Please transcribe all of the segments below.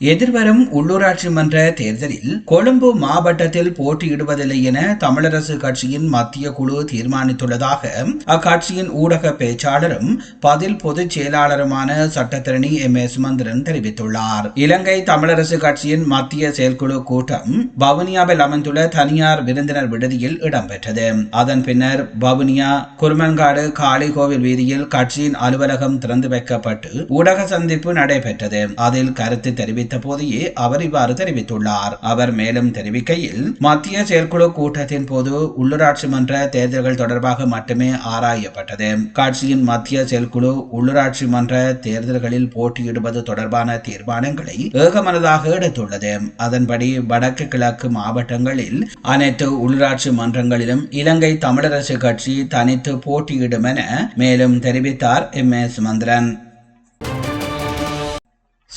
எதிர்வரும் உள்ளூராட்சி மன்ற தேர்தலில் கொழும்பு மாவட்டத்தில் போட்டியிடுவதில்லை என தமிழரசு கட்சியின் மத்திய குழு தீர்மானித்துள்ளதாக அக்கட்சியின் ஊடக பேச்சாளரும் பதில் பொதுச் செயலாளருமான சட்டத்திரணி எம். ஏ சுமந்திரன் தெரிவித்துள்ளார். இலங்கை தமிழரசு கட்சியின் மத்திய செயற்குழு கூட்டம் வவுனியாவில் அமைந்துள்ள தனியார் விருந்தினர் விடுதியில் இடம்பெற்றது. அதன் பின்னர் வவுனியா குருமன்காடு காளிகோவில் வீதியில் கட்சியின் அலுவலகம் திறந்து வைக்கப்பட்டு ஊடக சந்திப்பு நடைபெற்றது. அதில் கருத்து தெரிவித்து போதே அவர் இவ்வாறு தெரிவித்துள்ளார். அவர் மேலும் தெரிவிக்கையில் மத்திய செயற்குழு கூட்டத்தின் போது உள்ளூராட்சி மன்ற தேர்தல்கள் தொடர்பாக மட்டுமே ஆராயப்பட்டது. கட்சியின் மத்திய செயற்குழு உள்ளூராட்சி மன்ற தேர்தல்களில் போட்டியிடுவது தொடர்பான தீர்மானங்களை ஏகமனதாக எடுத்துள்ளது. அதன்படி வடக்கு கிழக்கு மாவட்டங்களில் அனைத்து உள்ளூராட்சி மன்றங்களிலும் இலங்கை தமிழரசு கட்சி தனித்து போட்டியிடும் என மேலும் தெரிவித்தார் எம். ஏ சுமந்திரன்.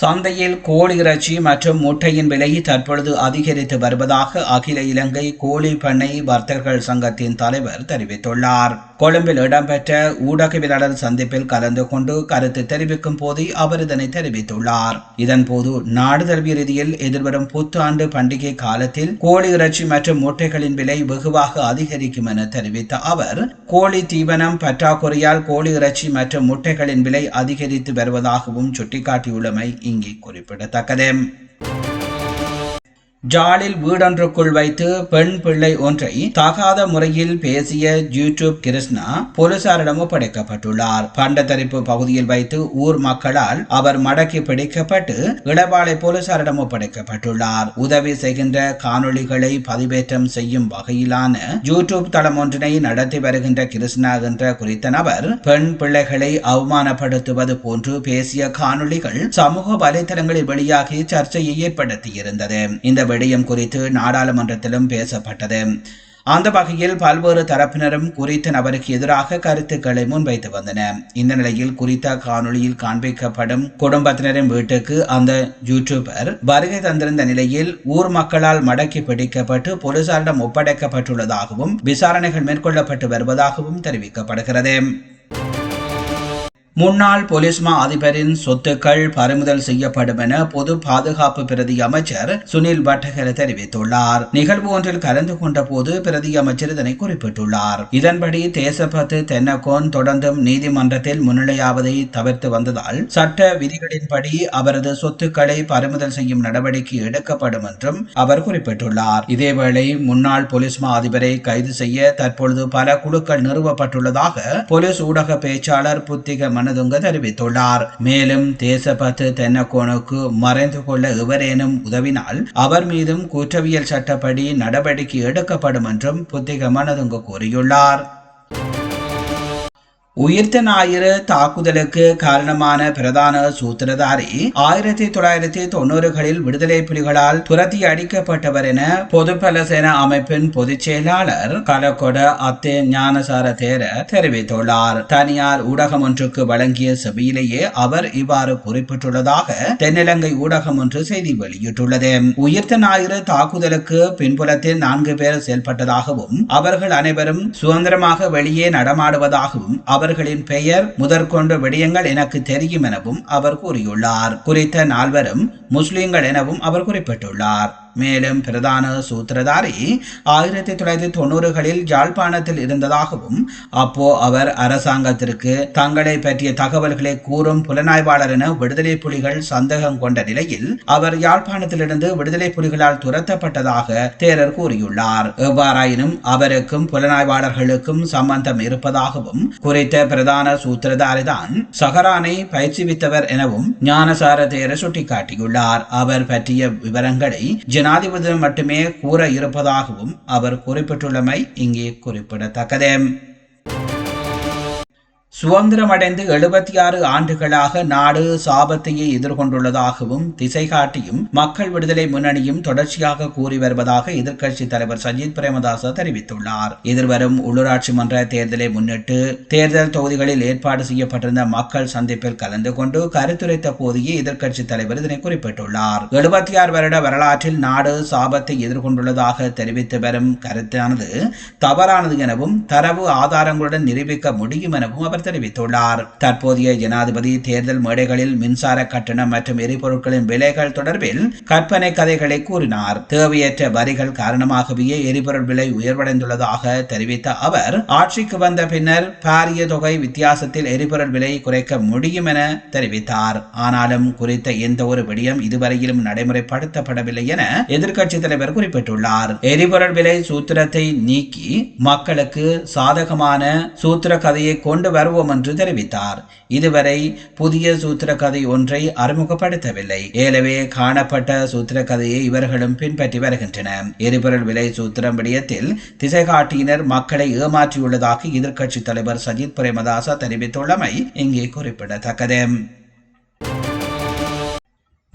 சந்தையில் கோழி இறைச்சி மற்றும் முட்டையின் விலை தற்பொழுது அதிகரித்து வருவதாக அகில இலங்கை கோழி பண்ணை வர்த்தகர்கள் சங்கத்தின் தலைவர் தெரிவித்துள்ளார். கொழும்பில் இடம்பெற்ற ஊடகவியலாளர் சந்திப்பில் கலந்து கொண்டு கருத்து தெரிவிக்கும் போது அவர் இதனை தெரிவித்துள்ளார். இதன்போது நாடு தழுவிய ரீதியில் எதிர்வரும் புத்தாண்டு பண்டிகை காலத்தில் கோழி இறைச்சி மற்றும் முட்டைகளின் விலை வெகுவாக அதிகரிக்கும் என தெரிவித்த அவர் கோழி தீவனம் பற்றாக்குறையால் கோழி இறைச்சி மற்றும் முட்டைகளின் விலை அதிகரித்து வருவதாகவும் சுட்டிக்காட்டியுள்ளமை இங்கே குறிப்பிடத்தக்கது. ஜாலில் வீடொன்றுக்குள் வைத்து பெண் பிள்ளை ஒன்றை தகாத முறையில் பேசிய யூடியூப் கிருஷ்ணா போலீசாரிடம் ஒப்படைக்கப்பட்டுள்ளார். பண்டத்தரிப்பு பகுதியில் வைத்து ஊர் மக்களால் அவர் மடக்கி பிடிக்கப்பட்டு இளவாலை போலீசாரிடம் ஒப்படைக்கப்பட்டுள்ளார். உதவி செய்கின்ற காணொளிகளை பதிவேற்றம் செய்யும் வகையிலான யூடியூப் தளம் ஒன்றினை நடத்தி வருகின்ற கிருஷ்ணா என்ற குறித்த நபர் பெண் பிள்ளைகளை அவமானப்படுத்துவது போன்று பேசிய காணொளிகள் சமூக வலைதளங்களில் வெளியாகி சர்ச்சையை ஏற்படுத்தியிருந்தது. இந்த விடயம் குறித்து நாடாளுமன்றத்திலும் பேசப்பட்டது. அந்த வகையில் பல்வேறு தரப்பினரும் குறித்த நபருக்கு எதிராக கருத்துக்களை முன்வைத்து வந்தன. இந்த நிலையில் குறித்த காணொளியில் காண்பிக்கப்படும் குடும்பத்தினரின் வீட்டுக்கு அந்த யூடியூபர் வருகை தந்திருந்த நிலையில் ஊர் மக்களால் மடக்கி பிடிக்கப்பட்டு போலீசாரிடம் ஒப்படைக்கப்பட்டுள்ளதாகவும் விசாரணைகள் மேற்கொள்ளப்பட்டு வருவதாகவும் தெரிவிக்கப்படுகிறது. முன்னாள் போலீஸ் மா அதிபரின் சொத்துக்கள் பறிமுதல் செய்யப்படும் என பொது பாதுகாப்பு பிரதி அமைச்சர் சுனில் வட்டகர தெரிவித்துள்ளார். நிகழ்வு ஒன்றில் கலந்து கொண்ட போது பிரதி அமைச்சர் இதனை குறிப்பிட்டுள்ளார். இதன்படி தேசபத்து தென்னகோன் தொடர்ந்தும் நீதிமன்றத்தில் முன்னிலையாவதை தவிர்த்து வந்ததால் சட்ட விதிகளின்படி அவரது சொத்துக்களை பறிமுதல் செய்யும் நடவடிக்கை எடுக்கப்படும் என்றும் அவர் குறிப்பிட்டுள்ளார். இதேவேளை முன்னாள் போலீஸ் மா அதிபரை கைது செய்ய தற்பொழுது பல குழுக்கள் நிறுவப்பட்டுள்ளதாக போலீஸ் ஊடக பேச்சாளர் புத்திக மனதுங்க தெரிவித்துள்ளார். மேலும் தேசபத்து தென்னக்கோனுக்கு மறைந்து கொள்ள எவரேனும் உதவினால் அவர் மீதும் குற்றவியல் சட்டப்படி நடவடிக்கை எடுக்கப்படும் என்றும் புத்திக மனதுங்க கூறியுள்ளார். உயிர்த்த ஞாயிறு தாக்குதலுக்கு காரணமான பிரதான சூத்திரதாரி ஆயிரத்தி தொள்ளாயிரத்தி தொண்ணூறுகளில் விடுதலை புலிகளால் துரத்தி அடிக்கப்பட்டவர் என பொதுப்பலசேன அமைப்பின் பொதுச் செயலாளர் கலக்கொட அத்தே ஞானசார தேர தெரிவித்துள்ளார். தனியார் ஊடகம் ஒன்றுக்கு வழங்கிய சபையிலேயே அவர் இவ்வாறு குறிப்பிட்டுள்ளதாக தென்னிலங்கை ஊடகம் ஒன்று செய்தி வெளியிட்டுள்ளது. உயிர்த்த ஞாயிறு தாக்குதலுக்கு பின்புலத்தில் நான்கு பேர் செயல்பட்டதாகவும் அவர்கள் அனைவரும் சுதந்திரமாக வெளியே நடமாடுவதாகவும் அவர் அவர்களின் பெயர் முதற்கொண்டு விடயங்கள் எனக்கு தெரியும் எனவும் அவர் கூறியுள்ளார். குறித்த நால்வரும் முஸ்லிம்கள் எனவும் அவர் குறிப்பிட்டுள்ளார். மேலும் பிரதான சூத்திரதாரி ஆயிரத்தி தொள்ளாயிரத்தி தொண்ணூறுகளில் யாழ்ப்பாணத்தில் இருந்ததாகவும் அப்போ அவர் அரசாங்கத்திற்கு தங்களை பற்றிய தகவல்களை கூறும் புலனாய்வாளர் என விடுதலை புலிகள் சந்தேகம் கொண்ட நிலையில் அவர் யாழ்ப்பாணத்திலிருந்து விடுதலை புலிகளால் துரத்தப்பட்டதாக தேரர் கூறியுள்ளார். எவ்வாறாயினும் அவருக்கும் புலனாய்வாளர்களுக்கும் சம்பந்தம் இருப்பதாகவும் குறித்த பிரதான சூத்திரதாரிதான் சஹரானை பயிற்சிவித்தவர் எனவும் ஞானசார தேரர் சுட்டிக்காட்டியுள்ளார். அவர் பற்றிய விவரங்களை ஜனாதிபதியிடம் மட்டுமே கூற இருப்பதாகவும் அவர் குறிப்பிட்டுள்ளமை இங்கே குறிப்பிடத்தக்கது. சுதந்திரமடைந்து எழுபத்தி ஆறு ஆண்டுகளாக நாடு சாபத்தையே எதிர்கொண்டுள்ளதாகவும் திசை காட்டியும் மக்கள் விடுதலை முன்னணியும் தொடர்ச்சியாக கூறி வருவதாக எதிர்க்கட்சித் தலைவர் சஜித் பிரேமதாச தெரிவித்துள்ளார். எதிர்வரும் உள்ளூராட்சி மன்ற தேர்தலை முன்னிட்டு தேர்தல் தொகுதிகளில் ஏற்பாடு செய்யப்பட்டிருந்த மக்கள் சந்திப்பில் கலந்து கொண்டு கருத்துரைத்த போதையே எதிர்க்கட்சித் தலைவர் இதனை குறிப்பிட்டுள்ளார். எழுபத்தி ஆறு வருட வரலாற்றில் நாடு சாபத்தை எதிர்கொண்டுள்ளதாக தெரிவித்து வரும் கருத்தானது தவறானது எனவும் தரவு ஆதாரங்களுடன் நிரூபிக்க முடியும் எனவும் அவர் தெரிவித்துள்ளார் தற்போதைய ஜனாதிபதி தேர்தல் மேடைகளில் மின்சார கட்டணம் மற்றும் எரிபொருட்களின் விலைகள் தொடர்பில் கற்பனை கதைகளை கூறினார். தேவையற்ற வரிகள் காரணமாகவே எரிபொருள் விலை உயர்வடைந்துள்ளதாக தெரிவித்த அவர் ஆட்சிக்கு வந்த பின்னர் பாரிய தொகை வித்தியாசத்தில் எரிபொருள் விலை குறைக்க முடியும் என தெரிவித்தார். ஆனாலும் குறித்த எந்த ஒரு விடயம் இதுவரையிலும் நடைமுறைப்படுத்தப்படவில்லை என எதிர்க்கட்சித் தலைவர் குறிப்பிட்டுள்ளார். எரிபொருள் விலை சூத்திரத்தை நீக்கி மக்களுக்கு சாதகமான சூத்திர கதையை கொண்டு வருவோம் என்று தெரிவித்தார். இதுவரை புதிய சூத்திர கதை ஒன்றை அறிமுகப்படுத்தவில்லை. ஏலவே காணப்பட்ட சூத்திர கதையை இவர்களும் பின்பற்றி வருகின்றன. எரிபொருள் விலை சூத்திரம் விடயத்தில் திசை காட்டியினர் மக்களை ஏமாற்றியுள்ளதாக எதிர்க்கட்சித் தலைவர் சஜித் பிரேமதாசா தெரிவித்துள்ளமை இங்கே குறிப்பிடத்தக்கது.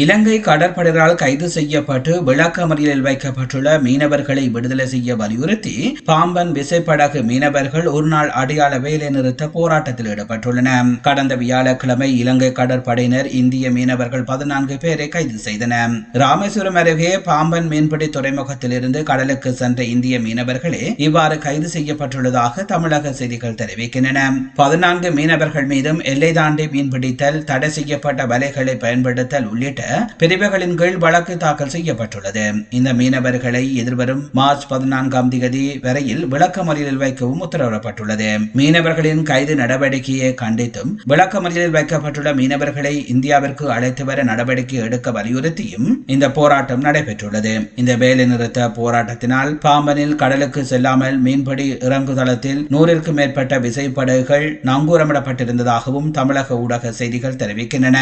இலங்கை கடற்படையால் கைது செய்யப்பட்டு விளக்கமறியலில் வைக்கப்பட்டுள்ள மீனவர்களை விடுதலை செய்ய வலியுறுத்தி பாம்பன் விசைப்படகு மீனவர்கள் ஒருநாள் அடையாள வேலை நிறுத்த போராட்டத்தில் ஈடுபட்டுள்ளன. கடந்த வியாழக்கிழமை இலங்கை கடற்படையினர் இந்திய மீனவர்கள் பதினான்கு பேரை கைது செய்தனர். ராமேஸ்வரம் அருகே பாம்பன் மீன்பிடி துறைமுகத்திலிருந்து கடலுக்கு சென்ற இந்திய மீனவர்களே இவ்வாறு கைது செய்யப்பட்டுள்ளதாக தமிழக செய்திகள் தெரிவிக்கின்றன. பதினான்கு மீனவர்கள் மீதும் எல்லை தாண்டி மீன்பிடித்தல் தடை செய்யப்பட்ட வலைகளை பயன்படுத்தல் உள்ளிட்ட பிரிவுகளின் கீழ் வழக்கு தாக்கல் செய்யப்பட்டுள்ளது. இந்த மீனவர்களை எதிர்வரும் மார்ச் பதினான்காம் தேதி வரையில் விளக்கமறியலில் வைக்கவும் உத்தரவிடப்பட்டுள்ளது. மீனவர்களின் கைது நடவடிக்கையை கண்டித்தும் விளக்கமறியலில் வைக்கப்பட்டுள்ள மீனவர்களை இந்தியாவிற்கு அழைத்து வர நடவடிக்கை எடுக்க வலியுறுத்தியும் இந்த போராட்டம் நடைபெற்றுள்ளது. இந்த வேலை நிறுத்த போராட்டத்தினால் பாம்பனில் கடலுக்கு செல்லாமல் மீன்பிடி இறங்குதளத்தில் நூறிற்கும் மேற்பட்ட விசைப்படகுகள் நங்கூரமிடப்பட்டிருந்ததாகவும் தமிழக ஊடக செய்திகள் தெரிவிக்கின்றன.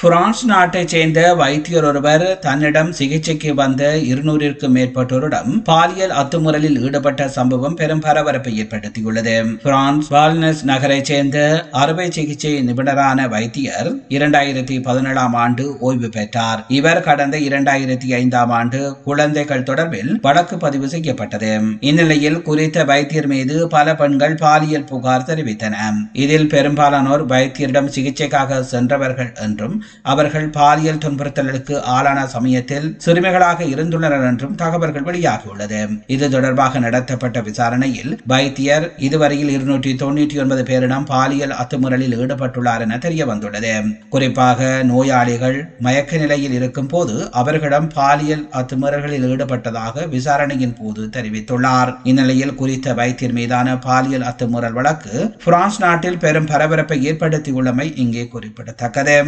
பிரான்ஸ் நாட்டைச் சேர்ந்த வைத்தியர் ஒருவர் தன்னிடம் சிகிச்சைக்கு வந்த இருநூறிற்கும் மேற்பட்டோரிடம் பாலியல் அத்துமுறலில் ஈடுபட்ட சம்பவம் பெரும் பரபரப்பை ஏற்படுத்தியுள்ளது. பிரான்ஸ் வால்னஸ் நகரைச் சேர்ந்த அறுவை சிகிச்சை நிபுணரான வைத்தியர் இரண்டாயிரத்தி பதினேழாம் ஆண்டு ஓய்வு பெற்றார். இவர் கடந்த இரண்டாயிரத்தி ஐந்தாம் ஆண்டு குழந்தைகள் தொடர்பில் வழக்கு பதிவு செய்யப்பட்டது. இந்நிலையில் குறித்த வைத்தியர் மீது பல பெண்கள் பாலியல் புகார் தெரிவித்தன. இதில் பெரும்பாலானோர் வைத்தியரிடம் சிகிச்சைக்காக சென்றவர்கள் என்றும் அவர்கள் பாலியல் துன்புறுத்தலுக்கு ஆளான சமயத்தில் சிறுமிகளாக இருந்துள்ளனர் என்றும் தகவல்கள் வெளியாகியுள்ளது. இது தொடர்பாக நடத்தப்பட்ட விசாரணையில் வைத்தியர் இதுவரையில் இருநூற்றி தொன்னூற்றி ஒன்பது பேரிடம் பாலியல் அத்துமுறலில் ஈடுபட்டுள்ளார் என தெரிய வந்துள்ளது குறிப்பாக நோயாளிகள் மயக்க நிலையில் இருக்கும் போது அவர்களிடம் பாலியல் அத்துமுறல்களில் ஈடுபட்டதாக விசாரணையின் போது தெரிவித்துள்ளார். இந்நிலையில் குறித்த வைத்தியர் மீதான பாலியல் அத்துமுறல் வழக்கு பிரான்ஸ் நாட்டில் பெரும் பரபரப்பை ஏற்படுத்தியுள்ளமை இங்கே குறிப்பிடத்தக்கது.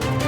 Thank you